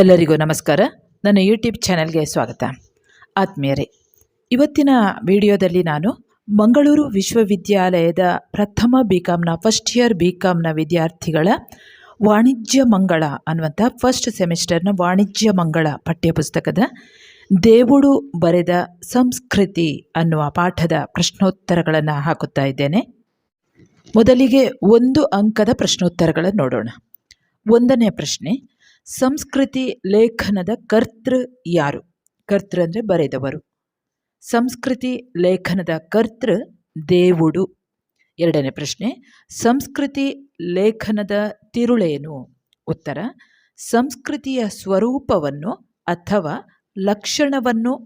ಎಲ್ಲರಿಗೂ ನಮಸ್ಕಾರ. ನನ್ನ ಯೂಟ್ಯೂಬ್ ಚಾನೆಲ್ಗೆ ಸ್ವಾಗತ. ಆತ್ಮೀಯರೇ, ಇವತ್ತಿನ ವಿಡಿಯೋದಲ್ಲಿ ನಾನು ಮಂಗಳೂರು ವಿಶ್ವವಿದ್ಯಾಲಯದ ಪ್ರಥಮ ಬಿ ಕಾಮ್ನ ಫಸ್ಟ್ ಇಯರ್ ಬಿ ಕಾಮ್ನ ವಿದ್ಯಾರ್ಥಿಗಳ ವಾಣಿಜ್ಯ ಮಂಗಳ ಅನ್ನುವಂಥ ಫಸ್ಟ್ ಸೆಮಿಸ್ಟರ್ನ ವಾಣಿಜ್ಯ ಮಂಗಳ ಪಠ್ಯಪುಸ್ತಕದ ದೇವುಡು ಬರೆದ ಸಂಸ್ಕೃತಿ ಅನ್ನುವ ಪಾಠದ ಪ್ರಶ್ನೋತ್ತರಗಳನ್ನು ಹಾಕುತ್ತಾ ಇದ್ದೇನೆ. ಮೊದಲಿಗೆ ಒಂದು ಅಂಕದ ಪ್ರಶ್ನೋತ್ತರಗಳನ್ನು ನೋಡೋಣ. ಒಂದನೇ ಪ್ರಶ್ನೆ ಸಂಸ್ಕೃತಿ ಲೇಖನದ ಕರ್ತೃ ಯಾರು? ಕರ್ತೃ ಅಂದರೆ ಬರೆದವರು. ಸಂಸ್ಕೃತಿ ಲೇಖನದ ಕರ್ತೃ ದೇವುಡು. ಎರಡನೇ ಪ್ರಶ್ನೆ, ಸಂಸ್ಕೃತಿ ಲೇಖನದ ತಿರುಳೇನು? ಉತ್ತರ, ಸಂಸ್ಕೃತಿಯ ಸ್ವರೂಪವನ್ನು ಅಥವಾ ಲಕ್ಷಣವನ್ನು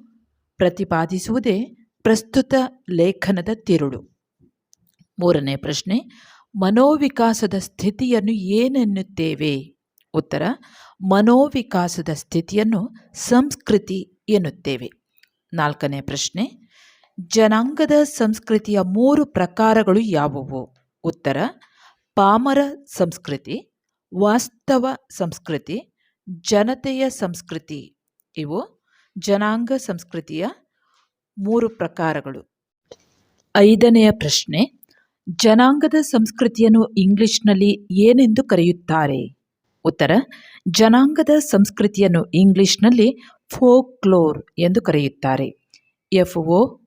ಪ್ರತಿಪಾದಿಸುವುದೇ ಪ್ರಸ್ತುತ ಲೇಖನದ ತಿರುಳು. ಮೂರನೇ ಪ್ರಶ್ನೆ, ಮನೋವಿಕಾಸದ ಸ್ಥಿತಿಯನ್ನು ಏನೆನ್ನುತ್ತೇವೆ? ಉತ್ತರ ಮನೋವಿಕಾಸದ ಸ್ಥಿತಿಯನ್ನು ಸಂಸ್ಕೃತಿ ಎನ್ನುತ್ತೇವೆ. ನಾಲ್ಕನೇ ಪ್ರಶ್ನೆ, ಜನಾಂಗದ ಸಂಸ್ಕೃತಿಯ ಮೂರು ಪ್ರಕಾರಗಳು ಯಾವುವು? ಉತ್ತರ, ಪಾಮರ ಸಂಸ್ಕೃತಿ, ವಾಸ್ತವ ಸಂಸ್ಕೃತಿ, ಜನತೆಯ ಸಂಸ್ಕೃತಿ. ಇವು ಜನಾಂಗ ಸಂಸ್ಕೃತಿಯ ಮೂರು ಪ್ರಕಾರಗಳು. ಐದನೆಯ ಪ್ರಶ್ನೆ, ಜನಾಂಗದ ಸಂಸ್ಕೃತಿಯನ್ನು ಇಂಗ್ಲಿಷ್ನಲ್ಲಿ ಏನೆಂದು ಕರೆಯುತ್ತಾರೆ? ಉತ್ತರ, ಜನಾಂಗದ ಸಂಸ್ಕೃತಿಯನ್ನು ಇಂಗ್ಲಿಷ್ನಲ್ಲಿ ಫೋಕ್ಲೋರ್ ಎಂದು ಕರೆಯುತ್ತಾರೆ. F O,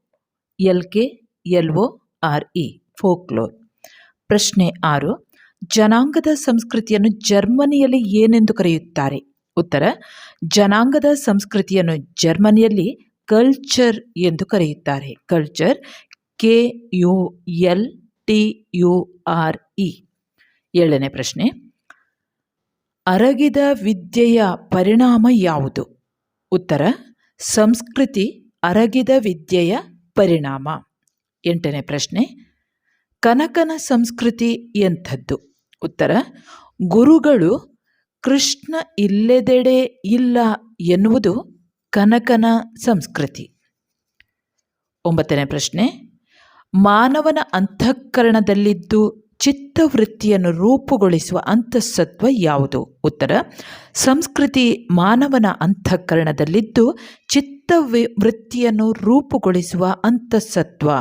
L K, L O, R E, folklore. ಪ್ರಶ್ನೆ ಆರು, ಜನಾಂಗದ ಸಂಸ್ಕೃತಿಯನ್ನು ಜರ್ಮನಿಯಲ್ಲಿ ಏನೆಂದು ಕರೆಯುತ್ತಾರೆ? ಉತ್ತರ, ಜನಾಂಗದ ಸಂಸ್ಕೃತಿಯನ್ನು ಜರ್ಮನಿಯಲ್ಲಿ ಕಲ್ಚರ್ ಎಂದು ಕರೆಯುತ್ತಾರೆ. Culture, K U L T U R E. ಏಳನೇ ಪ್ರಶ್ನೆ ಅರಗಿದ ವಿದ್ಯೆಯ ಪರಿಣಾಮ ಯಾವುದು? ಉತ್ತರ, ಸಂಸ್ಕೃತಿ ಅರಗಿದ ವಿದ್ಯೆಯ ಪರಿಣಾಮ. ಎಂಟನೇ ಪ್ರಶ್ನೆ, ಕನಕನ ಸಂಸ್ಕೃತಿ ಎಂಥದ್ದು? ಉತ್ತರ, ಗುರುಗಳು ಕೃಷ್ಣ ಇಲ್ಲದೆಡೆ ಇಲ್ಲ ಎನ್ನುವುದು ಕನಕನ ಸಂಸ್ಕೃತಿ. ಒಂಬತ್ತನೇ ಪ್ರಶ್ನೆ, ಮಾನವನ ಅಂತಃಕರಣದಲ್ಲಿದ್ದು ಚಿತ್ತವೃತ್ತಿಯನ್ನು ರೂಪುಗೊಳಿಸುವ ಅಂತಃಸತ್ವ ಯಾವುದು? ಉತ್ತರ, ಸಂಸ್ಕೃತಿ ಮಾನವನ ಅಂತಃಕರಣದಲ್ಲಿದ್ದು ಚಿತ್ತ ವೃತ್ತಿಯನ್ನು ರೂಪುಗೊಳಿಸುವ ಅಂತಃಸತ್ವ.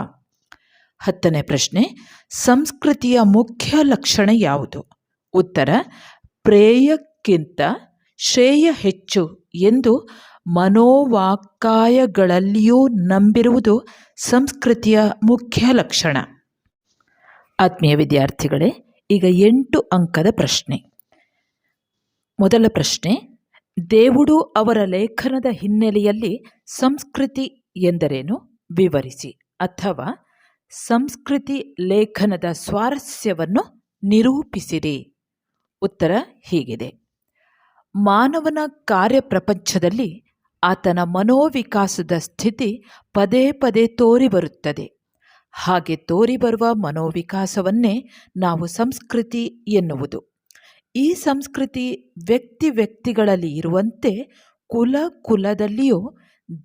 ಹತ್ತನೇ ಪ್ರಶ್ನೆ, ಸಂಸ್ಕೃತಿಯ ಮುಖ್ಯ ಲಕ್ಷಣ ಯಾವುದು? ಉತ್ತರ, ಪ್ರೇಯಕ್ಕಿಂತ ಶ್ರೇಯ ಹೆಚ್ಚು ಎಂದು ಮನೋವಾಕಾಯಗಳಲ್ಲಿಯೂ ನಂಬಿರುವುದು ಸಂಸ್ಕೃತಿಯ ಮುಖ್ಯ ಲಕ್ಷಣ. ಆತ್ಮೀಯ ವಿದ್ಯಾರ್ಥಿಗಳೇ, ಈಗ ಎಂಟು ಅಂಕದ ಪ್ರಶ್ನೆ. ಮೊದಲ ಪ್ರಶ್ನೆ, ದೇವುಡು ಅವರ ಲೇಖನದ ಹಿನ್ನೆಲೆಯಲ್ಲಿ ಸಂಸ್ಕೃತಿ ಎಂದರೇನು? ವಿವರಿಸಿ. ಅಥವಾ, ಸಂಸ್ಕೃತಿ ಲೇಖನದ ಸ್ವಾರಸ್ಯವನ್ನು ನಿರೂಪಿಸಿರಿ. ಉತ್ತರ ಹೀಗಿದೆ. ಮಾನವನ ಕಾರ್ಯಪ್ರಪಂಚದಲ್ಲಿ ಆತನ ಮನೋವಿಕಾಸದ ಸ್ಥಿತಿ ಪದೇ ಪದೇ ತೋರಿಬರುತ್ತದೆ. ಹಾಗೆ ತೋರಿಬರುವ ಮನೋವಿಕಾಸವನ್ನೇ ನಾವು ಸಂಸ್ಕೃತಿ ಎನ್ನುವುದು. ಈ ಸಂಸ್ಕೃತಿ ವ್ಯಕ್ತಿ ವ್ಯಕ್ತಿಗಳಲ್ಲಿ ಇರುವಂತೆ ಕುಲ ಕುಲದಲ್ಲಿಯೂ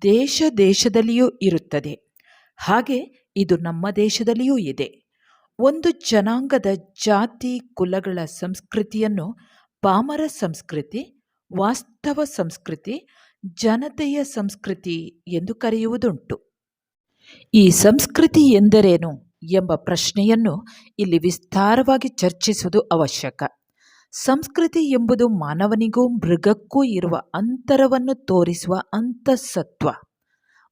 ದೇಶ ದೇಶದಲ್ಲಿಯೂ ಇರುತ್ತದೆ. ಹಾಗೆ ಇದು ನಮ್ಮ ದೇಶದಲ್ಲಿಯೂ ಇದೆ. ಒಂದು ಜನಾಂಗದ ಜಾತಿ, ಕುಲಗಳ ಸಂಸ್ಕೃತಿಯನ್ನು ಪಾಮರ ಸಂಸ್ಕೃತಿ, ವಾಸ್ತವ ಸಂಸ್ಕೃತಿ, ಜನತೆಯ ಸಂಸ್ಕೃತಿ ಎಂದು ಕರೆಯುವುದುಂಟು. ಈ ಸಂಸ್ಕೃತಿ ಎಂದರೇನು ಎಂಬ ಪ್ರಶ್ನೆಯನ್ನು ಇಲ್ಲಿ ವಿಸ್ತಾರವಾಗಿ ಚರ್ಚಿಸುವುದು ಅವಶ್ಯಕ. ಸಂಸ್ಕೃತಿ ಎಂಬುದು ಮಾನವನಿಗೂ ಮೃಗಕ್ಕೂ ಇರುವ ಅಂತರವನ್ನು ತೋರಿಸುವ ಅಂತಸತ್ವ.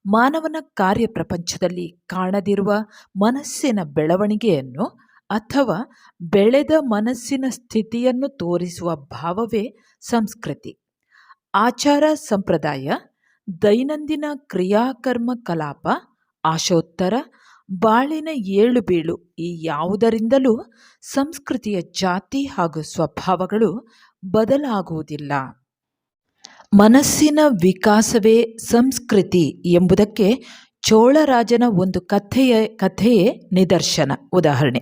ಮಾನವನ ಕಾರ್ಯಪ್ರಪಂಚದಲ್ಲಿ ಕಾಣದಿರುವ ಮನಸ್ಸಿನ ಬೆಳವಣಿಗೆಯನ್ನು ಅಥವಾ ಬೆಳೆದ ಮನಸ್ಸಿನ ಸ್ಥಿತಿಯನ್ನು ತೋರಿಸುವ ಭಾವವೇ ಸಂಸ್ಕೃತಿ. ಆಚಾರ ಸಂಪ್ರದಾಯ, ದೈನಂದಿನ ಕ್ರಿಯಾಕರ್ಮ ಕಲಾಪ ಆಶೋತ್ತರ ಬಾಳಿನ ಏಳು ಬೀಳು ಈ ಯಾವುದರಿಂದಲೂ ಸಂಸ್ಕೃತಿಯ ಜಾತಿ ಹಾಗೂ ಸ್ವಭಾವಗಳು ಬದಲಾಗುವುದಿಲ್ಲ. ಮನಸ್ಸಿನ ವಿಕಾಸವೇ ಸಂಸ್ಕೃತಿ ಎಂಬುದಕ್ಕೆ ಚೋಳರಾಜನ ಒಂದು ಕಥೆಯ, ಕಥೆಯೇ ನಿದರ್ಶನ. ಉದಾಹರಣೆ,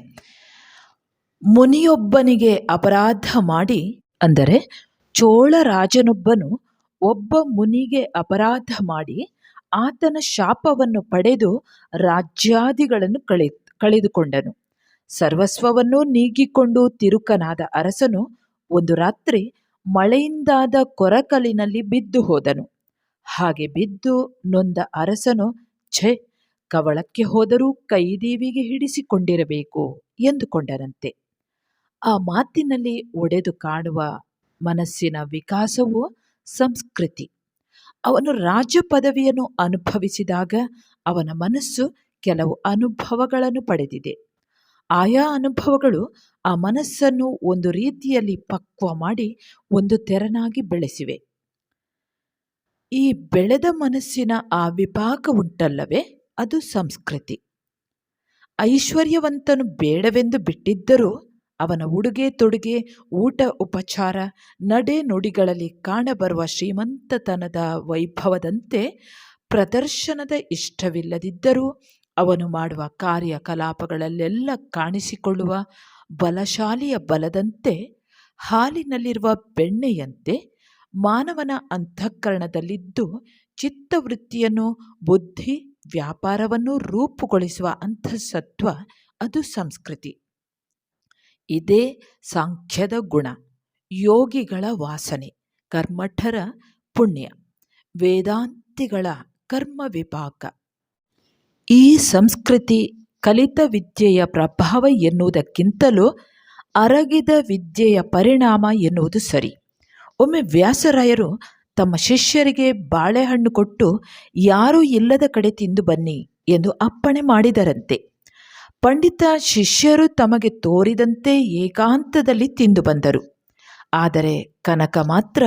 ಮುನಿಯೊಬ್ಬನಿಗೆ ಅಪರಾಧ ಮಾಡಿ ಅಂದರೆ ಚೋಳರಾಜನೊಬ್ಬನು ಒಬ್ಬ ಮುನಿಗೆ ಅಪರಾಧ ಮಾಡಿ ಆತನ ಶಾಪವನ್ನು ಪಡೆದು ರಾಜ್ಯಾದಿಗಳನ್ನು ಕಳೆ, ಕಳೆದುಕೊಂಡನು. ಸರ್ವಸ್ವವನ್ನೂ ನೀಗಿಕೊಂಡು ತಿರುಕನಾದ ಅರಸನು ಒಂದು ರಾತ್ರಿ ಮಳೆಯಿಂದಾದ ಕೊರಕಲಿನಲ್ಲಿ ಬಿದ್ದು ಹೋದನು. ಹಾಗೆ ಬಿದ್ದು ನೊಂದ ಅರಸನು, ಛೆ, ಕವಳಕ್ಕೆ ಹೋದರೂ ಕೈದೀವಿಗೆ ಹಿಡಿಸಿಕೊಂಡಿರಬೇಕು ಎಂದುಕೊಂಡನಂತೆ. ಆ ಮಾತಿನಲ್ಲಿ ಒಡೆದು ಕಾಣುವ ಮನಸ್ಸಿನ ವಿಕಾಸವು ಸಂಸ್ಕೃತಿ. ಅವನು ರಾಜ ಪದವಿಯನ್ನು ಅನುಭವಿಸಿದಾಗ ಅವನ ಮನಸ್ಸು ಕೆಲವು ಅನುಭವಗಳನ್ನು ಪಡೆದಿದೆ. ಆಯಾ ಅನುಭವಗಳು ಆ ಮನಸ್ಸನ್ನು ಒಂದು ರೀತಿಯಲ್ಲಿ ಪಕ್ವ ಮಾಡಿ ಒಂದು ತೆರನಾಗಿ ಬೆಳೆಸಿವೆ. ಈ ಬೆಳೆದ ಮನಸ್ಸಿನ ಆ ವಿಭಾಗ ಉಂಟಲ್ಲವೇ? ಅದು ಸಂಸ್ಕೃತಿ. ಐಶ್ವರ್ಯವಂತನು ಬೇಡವೆಂದು ಬಿಟ್ಟಿದ್ದರೂ ಅವನ ಉಡುಗೆ ತೊಡುಗೆ, ಊಟ ಉಪಚಾರ, ನಡೆ ನುಡಿಗಳಲ್ಲಿ ಕಾಣಬರುವ ಶ್ರೀಮಂತತನದ ವೈಭವದಂತೆ ಪ್ರದರ್ಶನದ ಇಷ್ಟವಿಲ್ಲದಿದ್ದರೂ ಅವನು ಮಾಡುವ ಕಾರ್ಯಕಲಾಪಗಳಲ್ಲೆಲ್ಲ ಕಾಣಿಸಿಕೊಳ್ಳುವ ಬಲಶಾಲಿಯ ಬಲದಂತೆ, ಹಾಲಿನಲ್ಲಿರುವ ಬೆಣ್ಣೆಯಂತೆ ಮಾನವನ ಅಂತಃಕರಣದಲ್ಲಿದ್ದು ಚಿತ್ತವೃತ್ತಿಯನ್ನು, ಬುದ್ಧಿ ವ್ಯಾಪಾರವನ್ನು ರೂಪುಗೊಳಿಸುವ ಅಂತಃಸತ್ವ ಅದು ಸಂಸ್ಕೃತಿ. ಇದೇ ಸಾಂಖ್ಯದ ಗುಣ. ಯೋಗಿಗಳ ವಾಸನೆ, ಕರ್ಮಠರ ಪುಣ್ಯ. ವೇದಾಂತಿಗಳ ಕರ್ಮ ವಿಪಾಕ. ಈ ಸಂಸ್ಕೃತಿ ಕಲಿತ ವಿದ್ಯೆಯ ಪ್ರಭಾವ ಎನ್ನುವುದಕ್ಕಿಂತಲೂ ಅರಗಿದ ವಿದ್ಯೆಯ ಪರಿಣಾಮ ಎನ್ನುವುದು ಸರಿ. ಒಮ್ಮೆ ವ್ಯಾಸರಾಯರು ತಮ್ಮ ಶಿಷ್ಯರಿಗೆ ಬಾಳೆಹಣ್ಣು ಕೊಟ್ಟು, ಯಾರೂ ಇಲ್ಲದ ಕಡೆ ತಿಂದು ಬನ್ನಿ ಎಂದು ಅಪ್ಪಣೆ ಮಾಡಿದರಂತೆ. ಪಂಡಿತ ಶಿಷ್ಯರು ತಮಗೆ ತೋರಿದಂತೆ ಏಕಾಂತದಲ್ಲಿ ತಿಂದು ಬಂದರು. ಆದರೆ ಕನಕ ಮಾತ್ರ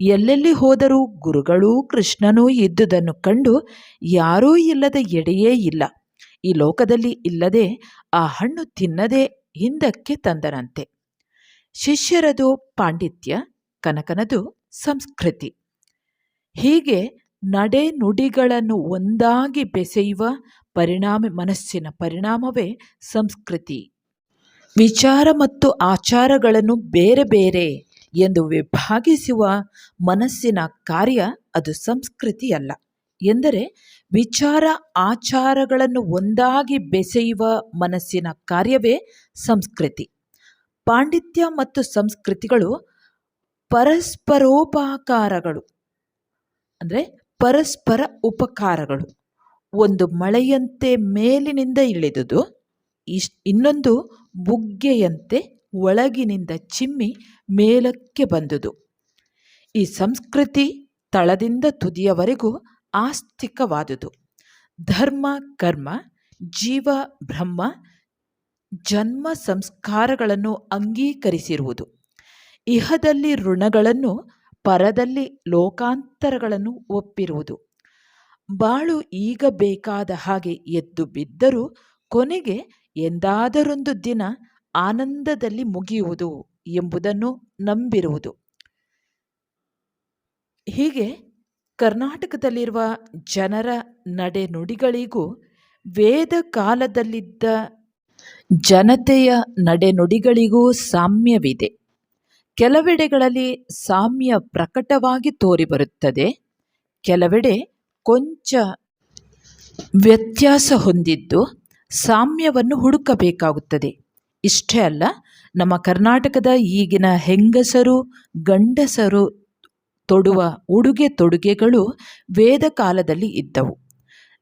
ಎಲ್ಲೆಲ್ಲಿ ಹೋದರೂ ಗುರುಗಳೂ ಕೃಷ್ಣನೂ ಇದ್ದುದನ್ನು ಕಂಡು ಯಾರೂ ಇಲ್ಲದ ಎಡೆಯೇ ಇಲ್ಲ. ಈ ಲೋಕದಲ್ಲಿ ಇಲ್ಲದೆ ಆ ಹಣ್ಣು ತಿನ್ನದೆ ಹಿಂದಕ್ಕೆ ತಂದರಂತೆ ಶಿಷ್ಯರದು ಪಾಂಡಿತ್ಯ, ಕನಕನದು ಸಂಸ್ಕೃತಿ. ಹೀಗೆ ನಡೆ ನುಡಿಗಳನ್ನು ಒಂದಾಗಿ ಬೆಸೆಯುವ ಪರಿಣಾಮ ಮನಸ್ಸಿನ ಪರಿಣಾಮವೇ ಸಂಸ್ಕೃತಿ. ವಿಚಾರ ಮತ್ತು ಆಚಾರಗಳನ್ನು ಬೇರೆ ಬೇರೆ ಎಂದು ವಿಭಾಗಿಸುವ ಮನಸ್ಸಿನ ಕಾರ್ಯ ಅದು ಸಂಸ್ಕೃತಿಯಲ್ಲ. ಎಂದರೆ ವಿಚಾರ ಆಚಾರಗಳನ್ನು ಒಂದಾಗಿ ಬೆಸೆಯುವ ಮನಸ್ಸಿನ ಕಾರ್ಯವೇ ಸಂಸ್ಕೃತಿ. ಪಾಂಡಿತ್ಯ ಮತ್ತು ಸಂಸ್ಕೃತಿಗಳು ಪರಸ್ಪರೋಪಕಾರಗಳು. ಅಂದರೆ ಪರಸ್ಪರ ಉಪಕಾರಗಳು. ಒಂದು ಮಳೆಯಂತೆ ಮೇಲಿನಿಂದ ಇಳಿದುದು ಇನ್ನೊಂದು ಬುಗ್ಗೆಯಂತೆ ಒಳಗಿನಿಂದ ಚಿಮ್ಮಿ ಮೇಲಕ್ಕೆ ಬಂದುದು. ಈ ಸಂಸ್ಕೃತಿ ತಳದಿಂದ ತುದಿಯವರೆಗೂ ಆಸ್ತಿಕವಾದುದು. ಧರ್ಮ, ಕರ್ಮ, ಜೀವ, ಬ್ರಹ್ಮ, ಜನ್ಮ ಸಂಸ್ಕಾರಗಳನ್ನು ಅಂಗೀಕರಿಸಿರುವುದು. ಇಹದಲ್ಲಿ ಋಣಗಳನ್ನು, ಪರದಲ್ಲಿ ಲೋಕಾಂತರಗಳನ್ನು ಒಪ್ಪಿರುವುದು. ಬಾಳು ಈಗ ಬೇಕಾದ ಹಾಗೆ ಎದ್ದು ಬಿದ್ದರೂ ಕೊನೆಗೆ ಎಂದಾದರೊಂದು ದಿನ ಆನಂದದಲ್ಲಿ ಮುಗಿಯುವುದು ಎಂಬುದನ್ನು ನಂಬಿರುವುದು. ಹೀಗೆ ಕರ್ನಾಟಕದಲ್ಲಿರುವ ಜನರ ನಡೆನುಡಿಗಳಿಗೂ ವೇದ ಕಾಲದಲ್ಲಿದ್ದ ಜನತೆಯ ನಡೆನುಡಿಗಳಿಗೂ ಸಾಮ್ಯವಿದೆ. ಕೆಲವೆಡೆಗಳಲ್ಲಿ ಸಾಮ್ಯ ಪ್ರಕಟವಾಗಿ ತೋರಿಬರುತ್ತದೆ, ಕೆಲವೆಡೆ ಕೊಂಚ ವ್ಯತ್ಯಾಸ ಹೊಂದಿದ್ದು ಸಾಮ್ಯವನ್ನು ಹುಡುಕಬೇಕಾಗುತ್ತದೆ. ಇಷ್ಟೇ ಅಲ್ಲ, ನಮ್ಮ ಕರ್ನಾಟಕದ ಈಗಿನ ಹೆಂಗಸರು, ಗಂಡಸರು ತೊಡುವ ಉಡುಗೆ ತೊಡುಗೆಗಳು ವೇದ ಕಾಲದಲ್ಲಿ ಇದ್ದವು.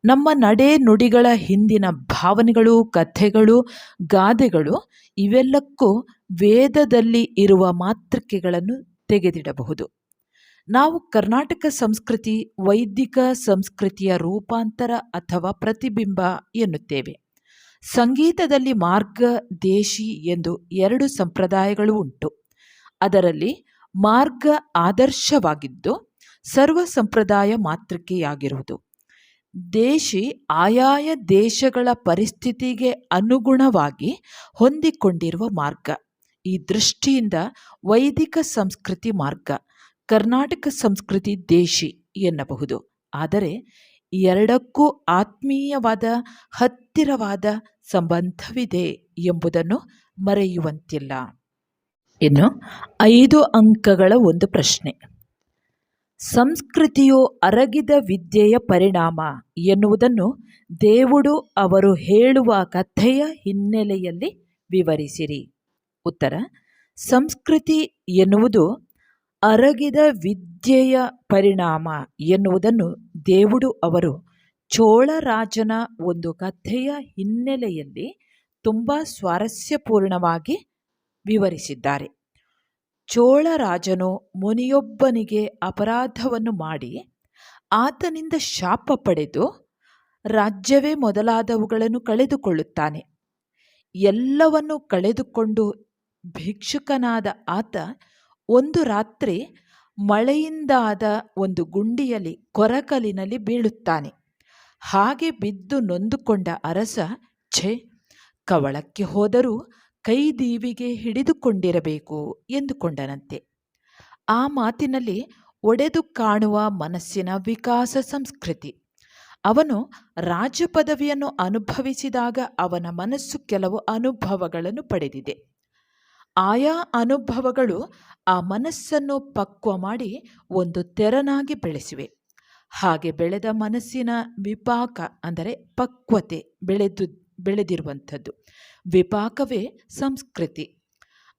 ನಮ್ಮ ನಡೆ ನುಡಿಗಳ ಹಿಂದಿನ ಭಾವನೆಗಳು, ಕಥೆಗಳು, ಗಾದೆಗಳು ಇವೆಲ್ಲಕ್ಕೂ ವೇದದಲ್ಲಿ ಇರುವ ಮಾತೃಕೆಗಳನ್ನು ತೆಗೆದಿಡಬಹುದು. ನಾವು ಕರ್ನಾಟಕ ಸಂಸ್ಕೃತಿ, ವೈದಿಕ ಸಂಸ್ಕೃತಿಯ ರೂಪಾಂತರ ಅಥವಾ ಪ್ರತಿಬಿಂಬ ಎನ್ನುತ್ತೇವೆ. ಸಂಗೀತದಲ್ಲಿ ಮಾರ್ಗ, ದೇಶಿ ಎಂದು ಎರಡು ಸಂಪ್ರದಾಯಗಳು ಉಂಟು. ಅದರಲ್ಲಿ ಮಾರ್ಗ ಆದರ್ಶವಾಗಿದ್ದು, ಸರ್ವ ಸಂಪ್ರದಾಯ ಮಾತೃಕೆಯಾಗಿರುವುದು. ದೇಶಿ ಆಯಾಯ ದೇಶಗಳ ಪರಿಸ್ಥಿತಿಗೆ ಅನುಗುಣವಾಗಿ ಹೊಂದಿಕೊಂಡಿರುವ ಮಾರ್ಗ. ಈ ದೃಷ್ಟಿಯಿಂದ ವೈದಿಕ ಸಂಸ್ಕೃತಿ ಮಾರ್ಗ. ಕರ್ನಾಟಕ ಸಂಸ್ಕೃತಿ ದೇಶಿ ಎನ್ನಬಹುದು. ಆದರೆ ಎರಡಕ್ಕೂ ಆತ್ಮೀಯವಾದ ಹತ್ತಿರವಾದ ಸಂಬಂಧವಿದೆ ಎಂಬುದನ್ನು ಮರೆಯುವಂತಿಲ್ಲ. ಇನ್ನು ಐದು ಅಂಕಗಳ ಒಂದು ಪ್ರಶ್ನೆ. ಸಂಸ್ಕೃತಿಯು ಅರಗಿದ ವಿದ್ಯೆಯ ಪರಿಣಾಮ ಎನ್ನುವುದನ್ನು ದೇವುಡು ಅವರು ಹೇಳುವ ಕಥೆಯ ಹಿನ್ನೆಲೆಯಲ್ಲಿ ವಿವರಿಸಿರಿ. ಉತ್ತರ, ಸಂಸ್ಕೃತಿ ಎನ್ನುವುದು ಅರಗಿದ ವಿದ್ಯೆಯ ಪರಿಣಾಮ ಎನ್ನುವುದನ್ನು ದೇವುಡು ಅವರು ಚೋಳರಾಜನ ಒಂದು ಕಥೆಯ ಹಿನ್ನೆಲೆಯಲ್ಲಿ ತುಂಬ ಸ್ವಾರಸ್ಯಪೂರ್ಣವಾಗಿ ವಿವರಿಸಿದ್ದಾರೆ. ಚೋಳರಾಜನು ಮುನಿಯೊಬ್ಬನಿಗೆ ಅಪರಾಧವನ್ನು ಮಾಡಿ ಆತನಿಂದ ಶಾಪ ಪಡೆದು ರಾಜ್ಯವೇ ಮೊದಲಾದವುಗಳನ್ನು ಕಳೆದುಕೊಳ್ಳುತ್ತಾನೆ. ಎಲ್ಲವನ್ನು ಕಳೆದುಕೊಂಡು ಭಿಕ್ಷುಕನಾದ ಆತ ಒಂದು ರಾತ್ರಿ ಮಳೆಯಿಂದಾದ ಒಂದು ಗುಂಡಿಯಲ್ಲಿ, ಕೊರಕಲಿನಲ್ಲಿ ಬೀಳುತ್ತಾನೆ. ಹಾಗೆ ಬಿದ್ದು ನೊಂದುಕೊಂಡ ಅರಸ, ಛೆ, ಕವಳಕ್ಕೆ ಹೋದರೂ ಕೈದೀವಿಗೆ ಹಿಡಿದುಕೊಂಡಿರಬೇಕು ಎಂದುಕೊಂಡನಂತೆ. ಆ ಮಾತಿನಲ್ಲಿ ಒಡೆದು ಕಾಣುವ ಮನಸ್ಸಿನ ವಿಕಾಸ ಸಂಸ್ಕೃತಿ. ಅವನು ರಾಜಪದವಿಯನ್ನು ಅನುಭವಿಸಿದಾಗ ಅವನ ಮನಸ್ಸು ಕೆಲವು ಅನುಭವಗಳನ್ನು ಪಡೆದಿದೆ. ಆಯಾ ಅನುಭವಗಳು ಆ ಮನಸ್ಸನ್ನು ಪಕ್ವ ಮಾಡಿ ಒಂದು ತೆರನಾಗಿ ಬೆಳೆಸಿವೆ. ಹಾಗೆ ಬೆಳೆದ ಮನಸ್ಸಿನ ವಿಪಾಕ ಅಂದರೆ ಪಕ್ವತೆ ಬೆಳೆದು, ಬೆಳೆದಿರುವಂಥದ್ದು. ವಿಪಾಕವೇ ಸಂಸ್ಕೃತಿ.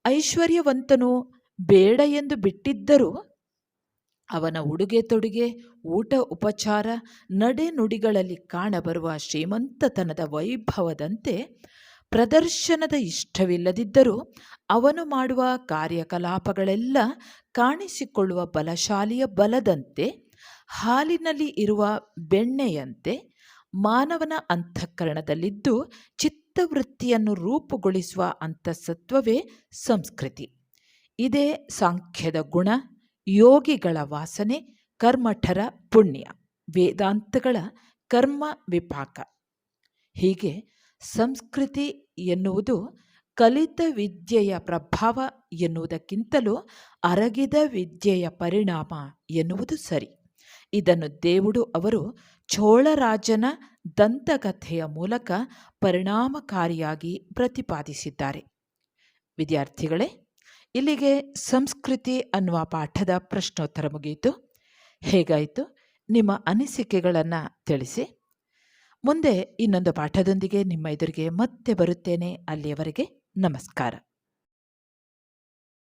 ಐಶ್ವರ್ಯವಂತನು ಬೇಡ ಎಂದು ಬಿಟ್ಟಿದ್ದರೂ ಅವನ ಉಡುಗೆ ತೊಡುಗೆ, ಊಟ ಉಪಚಾರ ನಡೆನುಡಿಗಳಲ್ಲಿ ಕಾಣಬರುವ ಶ್ರೀಮಂತತನದ ವೈಭವದಂತೆ ಪ್ರದರ್ಶನದ ಇಷ್ಟವಿಲ್ಲದಿದ್ದರೂ ಅವನು ಮಾಡುವ ಕಾರ್ಯಕಲಾಪಗಳೆಲ್ಲ ಕಾಣಿಸಿಕೊಳ್ಳುವ ಬಲಶಾಲಿಯ ಬಲದಂತೆ, ಹಾಲಿನಲ್ಲಿ ಇರುವ ಬೆಣ್ಣೆಯಂತೆ ಮಾನವನ ಅಂತಃಕರಣದಲ್ಲಿದ್ದು ಚಿತ್ತವೃತ್ತಿಯನ್ನು ರೂಪುಗೊಳಿಸುವ ಅಂತಸತ್ವವೇ ಸಂಸ್ಕೃತಿ. ಇದೇ ಸಾಂಖ್ಯದ ಗುಣ, ಯೋಗಿಗಳ ವಾಸನೆ, ಕರ್ಮಠರ ಪುಣ್ಯ, ವೇದಾಂತಗಳ ಕರ್ಮ ವಿಪಾಕ. ಹೀಗೆ ಸಂಸ್ಕೃತಿ ಎನ್ನುವುದು ಕಲಿತ ವಿದ್ಯೆಯ ಪ್ರಭಾವ ಎನ್ನುವುದಕ್ಕಿಂತಲೂ ಅರಗಿದ ವಿದ್ಯೆಯ ಪರಿಣಾಮ ಎನ್ನುವುದು ಸರಿ. ಇದನ್ನು ದೇವುಡು ಅವರು ಚೋಳರಾಜನ ದಂತಕಥೆಯ ಮೂಲಕ ಪರಿಣಾಮಕಾರಿಯಾಗಿ ಪ್ರತಿಪಾದಿಸಿದ್ದಾರೆ. ವಿದ್ಯಾರ್ಥಿಗಳೇ, ಇಲ್ಲಿಗೆ ಸಂಸ್ಕೃತಿ ಅನ್ನುವ ಪಾಠದ ಪ್ರಶ್ನೋತ್ತರ ಮುಗಿಯಿತು. ಹೇಗಾಯಿತು? ನಿಮ್ಮ ಅನಿಸಿಕೆಗಳನ್ನು ತಿಳಿಸಿ. ಮುಂದೆ ಇನ್ನೊಂದು ಪಾಠದೊಂದಿಗೆ ನಿಮ್ಮ ಎದುರಿಗೆ ಮತ್ತೆ ಬರುತ್ತೇನೆ. ಅಲ್ಲಿಯವರೆಗೆ ನಮಸ್ಕಾರ.